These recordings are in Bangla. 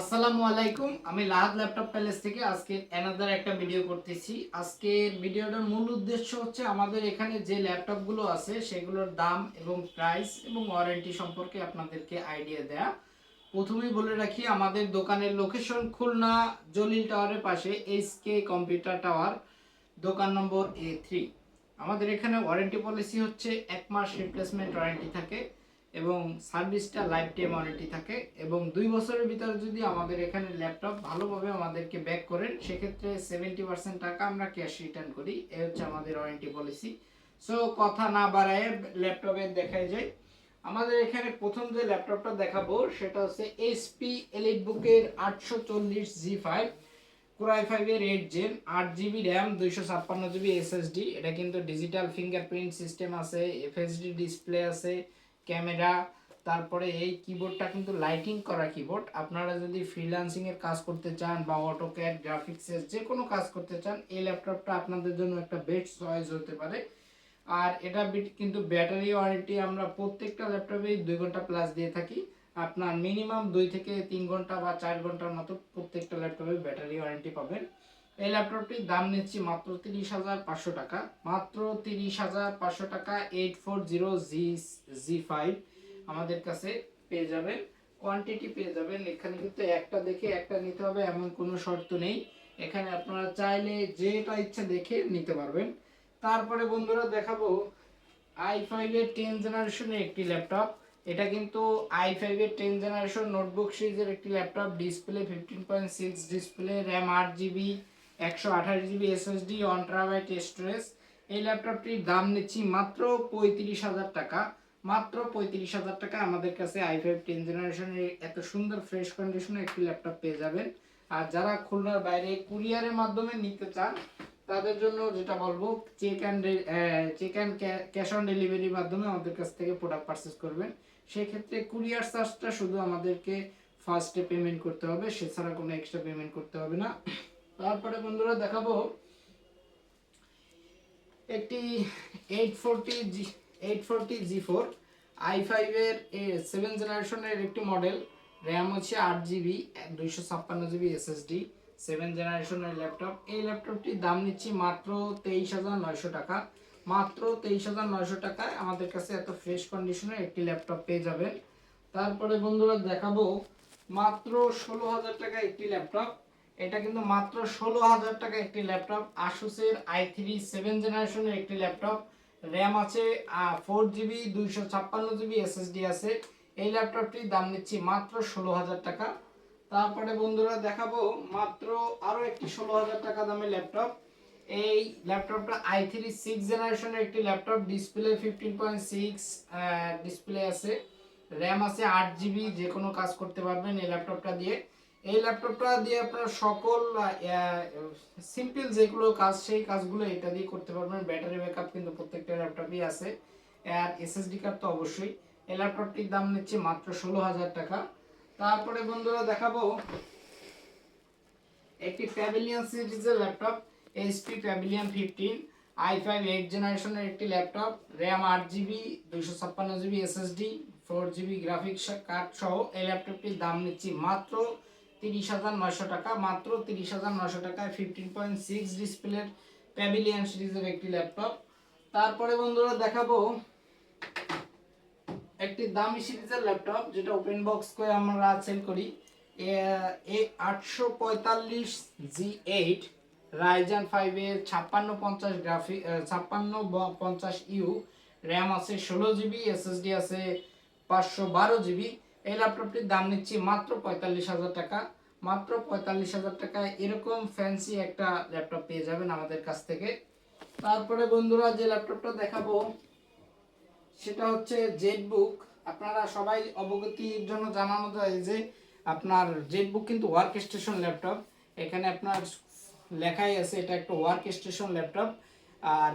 আসসালামু আলাইকুম। আমি লাহাদ ল্যাপটপ প্যালেস থেকে আজকে অ্যানাদার একটা ভিডিও করতেছি। আজকের ভিডিওটার মূল উদ্দেশ্য হচ্ছে আমাদের এখানে যে ল্যাপটপগুলো আছে, সেগুলোর দাম এবং প্রাইস এবং ওয়ারেন্টি সম্পর্কে আপনাদেরকে আইডিয়া দেয়া। প্রথমেই বলে রাখি, আমাদের দোকানের লোকেশন খুলনা জলিল টাওয়ারের পাশে এইচ কে কম্পিউটার টাওয়ার দোকান নম্বর এ থ্রি আমাদের এখানে ওয়ারেন্টি পলিসি হচ্ছে এক মাস রিপ্লেসমেন্ট ওয়ারেন্টি থাকে। এবং সার্ভিসটা লাইফ টাইম ওয়ারেন্টি থাকে এবং দুই বছরের ভিতরে যদি আমাদের এখানে ল্যাপটপ ভালোভাবে আমাদেরকে ব্যাক করেন, সেক্ষেত্রে সেভেন্টি পার্সেন্ট টাকা আমরা ক্যাশ রিটার্ন করি। এ হচ্ছে আমাদের ওয়ারেন্টি পলিসি সো কথা না বাড়ায় ল্যাপটপে দেখাই যায় আমাদের এখানে প্রথম যে ল্যাপটপটা দেখাবো, সেটা হচ্ছে এইচপি এলিট বুকের আটশো চল্লিশ জি ফাইভ কোরাই ফাইভের এইট জেন আট জিবি র্যাম দুইশো ছাপ্পান্ন জিবি এসএসডি এটা কিন্তু ডিজিটাল ফিঙ্গারপ্রিন্ট সিস্টেম আছে এফএসডি ডিসপ্লে আছে ক্যামেরা, তারপরে এই কিবোর্ডটা কিন্তু লাইটিং করা কিবোর্ড আপনারা যদি ফ্রিল্যান্সিং এর কাজ করতে চান বা অটোক্যাড গ্রাফিক্সের যে কোনো কাজ করতে চান, এই ল্যাপটপটা আপনাদের জন্য একটা বেস্ট চয়েস হতে পারে। আর এটা কিন্তু ব্যাটারি ওয়ারেন্টি আমরা প্রত্যেকটা ল্যাপটপেই দুই ঘণ্টা প্লাস দিয়ে থাকি। আপনার মিনিমাম দুই থেকে তিন ঘণ্টা বা চার ঘণ্টার মতো প্রত্যেকটা ল্যাপটপে ব্যাটারি ওয়ারেন্টি পাবেন। এই ল্যাপটপটির দাম নিচ্ছি মাত্র তিরিশ হাজার পাঁচশো টাকা। মাত্র তিরিশ হাজার পাঁচশো টাকা eight four zero G G five আমাদের কাছে পেয়ে যাবেন। কোয়ান্টিটি পেয়ে যাবেন। এখানে কিন্তু একটা দেখে একটা নিতে হবে, এমন কোনো শর্ত নেই। এখানে আপনারা চাইলে যেটা ইচ্ছা দেখে নিতে পারবেন। তারপরে বন্ধুরা দেখাবো আই ফাইভের টেন জেনারেশনের একটি ল্যাপটপ এটা কিন্তু আই ফাইভের টেন জেনারেশন নোটবুক সিরিজের একটি laptop display fifteen point six display RAM আট জিবি একশো আঠাশ GB SSD one terabyte storage এই ল্যাপটপটির দাম নিচ্ছি মাত্র পঁয়ত্রিশ হাজার টাকা। মাত্র পঁয়ত্রিশ হাজার টাকা আমাদের কাছে আই ফাইভ টেন জেনারেশনের এত সুন্দর ফ্রেশ কন্ডিশনে একটি ল্যাপটপ পেয়ে যাবেন। আর যারা খুলনার বাইরে কুরিয়ারের মাধ্যমে নিতে চান, তাদের জন্য যেটা বলব check and check and cash on ডেলিভারির মাধ্যমে আমাদের কাছ থেকে প্রোডাক্ট পারচেস করবেন। সেক্ষেত্রে কুরিয়ার চার্জটা শুধু আমাদেরকে ফার্স্টে পেমেন্ট করতে হবে, সেছাড়া কোনো এক্সট্রা পেমেন্ট করতে হবে না। তারপরে বন্ধুরা দেখাবো একটি eight forty G eight forty G four I ফাইভের সেভেন জেনারেশনের একটি মডেল র্যাম হচ্ছে আট জিবি দুইশো ছাপ্পান্ন জিবি এসএসডি সেভেন জেনারেশনের ল্যাপটপ এই ল্যাপটপটির দাম নিচ্ছি মাত্র তেইশ হাজার নয়শো টাকা। মাত্র তেইশ হাজার নয়শো টাকায় আমাদের কাছে এত ফ্রেশ কন্ডিশনের একটি ল্যাপটপ পেয়ে যাবেন। তারপরে বন্ধুরা দেখাবো মাত্র ষোলো হাজার টাকা একটি ল্যাপটপ এটা কিন্তু মাত্র ষোলো হাজার টাকা একটি ল্যাপটপ। আসুসের আই থ্রি সেভেন জেনারেশনের একটি ল্যাপটপ। র্যাম আছে ফোর জিবি দুইশো ছাপ্পান্ন জিবি এসএসডি আছে। এই ল্যাপটপটির দাম নিচ্ছি মাত্র ষোলো হাজার টাকা। তারপরে বন্ধুরা দেখাবো মাত্র আরও একটি ষোলো হাজার টাকা দামের ল্যাপটপ। এই ল্যাপটপটা আই থ্রি সিক্স জেনারেশনের একটি laptop. Display fifteen point six display আছে। র্যাম আছে আট জিবি যে কোনো কাজ করতে পারবেন এই ল্যাপটপটা দিয়ে। এই ল্যাপটপটা দিয়ে আপনার সকল সিম্পল যেগুলো কাজ, সেই কাজগুলো এটা দিয়ে করতে পারবেন। ব্যাটারি ব্যাকআপ কিন্তু প্রত্যেকটা ল্যাপটপই আছে। আর এসএসডি কার্ড তো অবশ্যই। এই ল্যাপটপটির দাম নিচ্ছে মাত্র ষোলো হাজার টাকা। তারপরে বন্ধুরা দেখাবো। একটি প্যাভিলিয়ন সিরিজের laptop HP Pavilion fifteen I five eight জেনারেশনের একটি ল্যাপটপ র্যাম আট জিবি দুইশো ছাপ্পান্ন GB SSD four GB graphics card সহ এই ল্যাপটপটির দাম নিচ্ছি মাত্র তিরিশ হাজার নয়শো টাকা, মাত্র তিরিশ হাজার নয়শো টাকায় ফিফটিন পয়েন্ট সিক্স ডিসপ্লের প্যাভিলিয়ন সিরিজের একটি ল্যাপটপ তারপরে বন্ধুরা দেখাবো একটি দামি সিরিজের ল্যাপটপ যেটা ওপেন বক্স করে আমরা সেল করি। এ আটশো পঁয়তাল্লিশ জি এইট রাইজান ফাইভের ছাপ্পান্ন পঞ্চাশ গ্রাফিক ছাপ্পান্ন পঞ্চাশ ইউ র্যাম আছে ষোলো জিবি এসএসডি আছে পাঁচশো বারো জিবি এই ল্যাপটপটির দাম নিচ্ছি মাত্র পঁয়তাল্লিশ হাজার টাকা। মাত্র পঁয়তাল্লিশ হাজার টাকায় এরকম ফ্যান্সি একটা ল্যাপটপ পেয়ে যাবেন আমাদের কাছ থেকে। তারপরে বন্ধুরা যে ল্যাপটপটা দেখাবো, সেটা হচ্ছে জেটবুক আপনারা সবাই অবগতির জন্য জানানো যায় যে আপনার জেটবুক কিন্তু ওয়ার্ক স্টেশন ল্যাপটপ এখানে আপনার লেখাই আছে, এটা একটা ওয়ার্ক স্টেশন ল্যাপটপ আর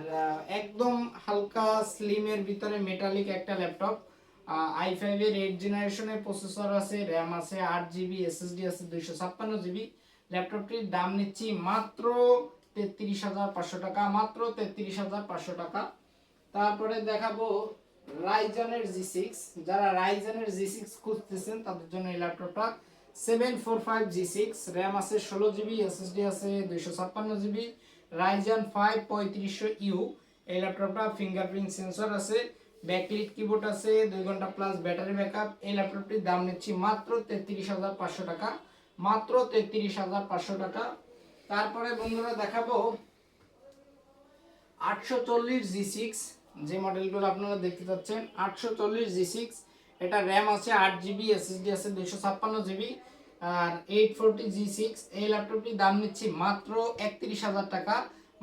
একদম হালকা স্লিমের ভিতরে মেটালিক একটা ল্যাপটপ আই ফাইভের এইট জেনারেশনের প্রসেসর আছে র্যাম আছে, আট জিবি এসএসডি আছে, দুইশো ছাপ্পান্ন জিবি ল্যাপটপটির দাম নিচ্ছি মাত্র তেত্রিশ হাজার পাঁচশো টাকা, মাত্র তেত্রিশ হাজার পাঁচশো টাকা। তারপরে দেখাবো রাইজনের জি সিক্স যারা রাইজনের জি সিক্স খুঁজতেছেন, তাদের জন্য এই ল্যাপটপটা seven four five G six RAM আছে ষোলো জিবি এসএসডি আছে দুইশো ছাপ্পান্ন জিবি রাইজান ফাইভ পঁয়ত্রিশশো ইউ এই ল্যাপটপটা ফিঙ্গারপ্রিন্ট সেন্সর আছে। ব্যাকলিট কিবোর্ড আছে, দুই ঘণ্টা প্লাস ব্যাটারি ব্যাকআপ এই ল্যাপটপটির দাম নিচ্ছি মাত্র তেত্রিশ হাজার পাঁচশো টাকা, মাত্র তেত্রিশ হাজার পাঁচশো টাকা। তারপরে বন্ধুরা দেখাবো আটশো চল্লিশ জি সিক্স যে মডেলগুলো আপনারা দেখতে পাচ্ছেন আটশো চল্লিশ জি সিক্স এটা র্যাম আছে, আট জিবি এসএসডি আছে, দুইশো ছাপ্পান্ন জিবি আর এইট ফোরটি জি সিক্স এই ল্যাপটপটির দাম নিচ্ছি মাত্র একত্রিশ হাজার টাকা,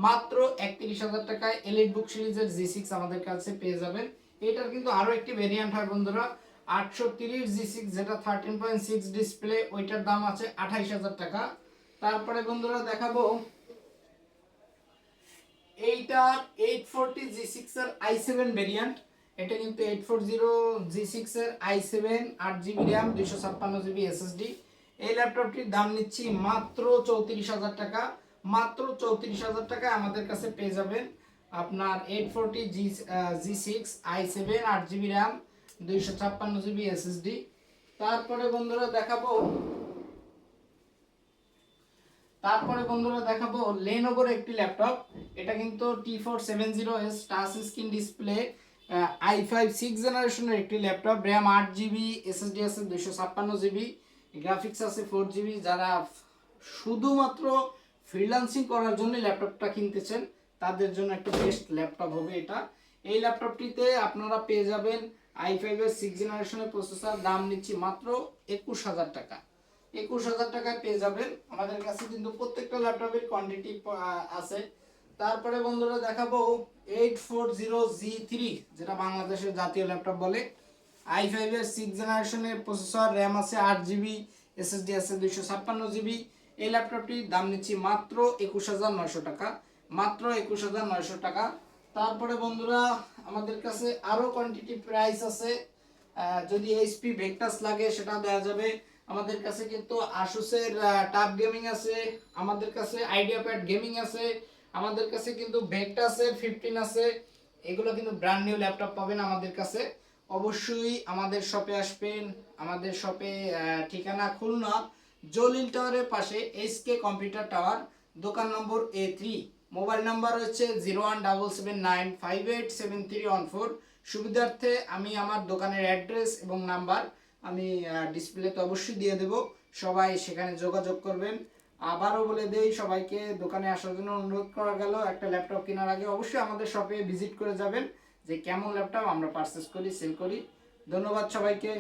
মাত্র একত্রিশ হাজার টাকায় এলিট বুক সিরিজের জি সিক্স আমাদের কাছে পেয়ে যাবেন। এটার কিন্তু আরও একটি ভেরিয়েন্ট হয় বন্ধুরা। আটশো তিরিশ জি সিক্স যেটা থার্টিন পয়েন্ট সিক্স ডিসপ্লে ওইটার দাম আছে আঠাইশ হাজার টাকা। তারপরে বন্ধুরা দেখাবো, এইটা এইট ফোরটি জি সিক্স এর আই সেভেন ভেরিয়েন্ট এটা কিন্তু eight four zero G six এর আই সেভেন আট জিবি র্যাম দুইশো ছাপ্পান্ন জিবি এসএসডি এই ল্যাপটপটির দাম নিচ্ছি মাত্র চৌত্রিশ হাজার টাকা। মাত্র চৌত্রিশ হাজার টাকা আমাদের কাছে পেয়ে যাবেন। আপনার eight forty G G six I seven আট জিবি র্যাম দুইশো ছাপ্পান্ন জিবি এসএসডি তারপরে বন্ধুরা দেখাবো, তারপরে বন্ধুরা দেখাবো লেনোভোর একটি ল্যাপটপ। এটা কিন্তু T four seven zero S touch screen display I five six জেনারেশনের একটি ল্যাপটপ। র্যাম আট জিবি এসএসডি আছে দুশো ছাপ্পান্ন জিবি গ্রাফিক্স আছে ফোর জিবি যারা শুধুমাত্র ফ্রিল্যান্সিং করার জন্য ল্যাপটপটা কিনতেছেন তাদের জন্য একটা বেস্ট ল্যাপটপ হবে এটা। এই ল্যাপটপটিতে আপনারা পেয়ে যাবেন আই ফাইভের সিক্স জেনারেশনের প্রসেসর দাম নিচ্ছি মাত্র একুশ হাজার টাকা। একুশ হাজার টাকায় পেয়ে যাবেন। আমাদের কাছে কিন্তু প্রত্যেকটা ল্যাপটপের কোয়ান্টিটি আছে। তারপরে বন্ধুরা দেখাবো eight four zero G three যেটা বাংলাদেশের জাতীয় ল্যাপটপ বলে। আই ফাইভের সিক্স জেনারেশনের প্রসেসর র্যাম আছে আট জিবি এসএসডি আছে দুইশো ছাপ্পান্ন জিবি এই ল্যাপটপটির দাম নিচ্ছি মাত্র একুশ হাজার নয়শো টাকা। মাত্র একুশ হাজার নয়শো টাকা। তারপরে বন্ধুরা, আমাদের কাছে আরও কোয়ান্টিটি প্রাইস আছে। যদি এইচপি ভেক্টাস লাগে সেটা দেওয়া যাবে। আমাদের কাছে কিন্তু আসুসের টাপ গেমিং আছে। আমাদের কাছে আইডিয়া প্যাড গেমিং আছে। আমাদের কাছে কিন্তু ভেক্টাসের ফিফটিন আছে। এগুলো কিন্তু ব্র্যান্ড নিউ ল্যাপটপ পাবেন আমাদের কাছে। অবশ্যই আমাদের শপে আসবেন। আমাদের শপে ঠিকানা খুলনা, জলিল টাওয়ারের পাশে এসকে কম্পিউটার টাওয়ার দোকান নম্বর এ থ্রি মোবাইল নাম্বার হচ্ছে zero one double seven nine five eight seven three one four. সুবিধার্থে আমি আমার দোকানের অ্যাড্রেস এবং নাম্বার আমি ডিসপ্লেতে অবশ্যই দিয়ে দেব। সবাই সেখানে যোগাযোগ করবেন। আবারও বলে দেই, সবাইকে দোকানে আসার জন্য অনুরোধ করা গেল। একটা ল্যাপটপ কেনার আগে অবশ্যই আমাদের শপে ভিজিট করে যাবেন। যে কেমন ল্যাপটপ আমরা পারচেস করি সেল করি। ধন্যবাদ সবাইকে।